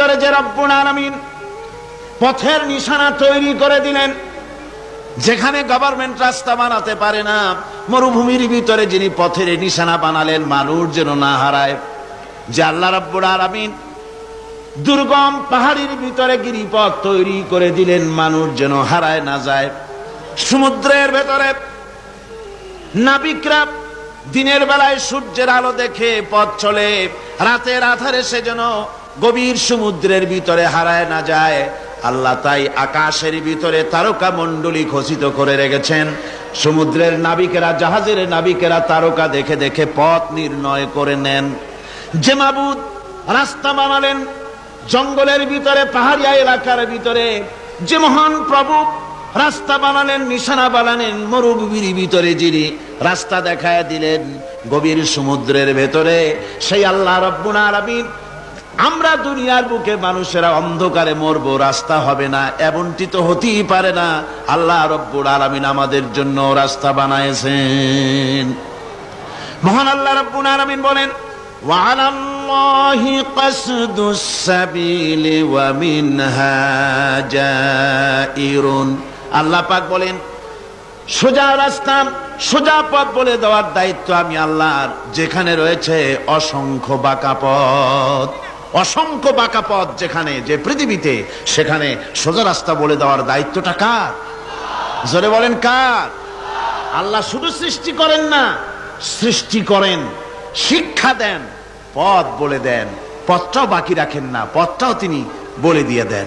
ভিতরে যে রব্বুল আলামিন পথের নিশানা তৈরি করে দিলেন, যেখানে গভর্নমেন্ট রাস্তা বানাতে পারে না, মরুভূমির ভিতরে যিনি পথের নিশানা বানালেন, মানুষ যেন না হারায়। যে আল্লাহ রব্বুল আলামিন দুর্গম পাহাড়ির ভিতরে গিরিপথ তৈরি করে দিলেন, মানুষ যেন হারায় না যায়। সমুদ্রের ভেতরে নাবিকরা দিনের বেলায় সূর্যের আলো দেখে পথ চলে, রাতের আধারে সে যেন গভীর সমুদ্রের ভিতরে হারায় না যায়। আল্লাহ তাই আকাশের ভিতরে তারকা মণ্ডলী খচিত করে রেখেছেন। সমুদ্রের নাবিকেরা, জাহাজের নাবিকেরা তারকা দেখে দেখে পথ নির্ণয় করে নেন। যে মাবুদ রাস্তা বানালেন, জঙ্গলের ভিতরে, পাহাড়িয়া এলাকার ভিতরে, যে মহান প্রভু রাস্তা বানালেন, নিশানা বানালেন, মরুভূমির ভিতরে যিনি রাস্তা দেখায় দিলেন, গভীর সমুদ্রের ভেতরে, সেই আল্লাহ রব্বুল আলামিন আমরা দুনিয়ার বুকে মানুষেরা অন্ধকারে মরবো রাস্তা হবে না এমনটি তো হতেই পারে না আল্লাহ রব্বুল আলামিন আমাদের জন্য রাস্তা বানাইছেন মহান আল্লাহ রব্বুল আলামিন বলেন وعلى الله قصد السبيل ومنها جائر আল্লাহ পাক বলেন সোজা রাস্তা সোজা পথ বলে দেওয়ার দায়িত্ব আমি আল্লাহর যেখানে রয়েছে অসংখ্য বাঁকা পথ অসংখ্য বাঁকা পথ যেখানে, যে পৃথিবীতে, সেখানে সোজা রাস্তা বলে দেওয়ার দায়িত্বটা কার? জোরে বলেন কার? আল্লাহ শুধু সৃষ্টি করেন না, সৃষ্টি করেন, শিক্ষা দেন, পথ বলে দেন, পথটাও বাকি রাখেন না, পথটাও তিনি বলে দিয়ে দেন।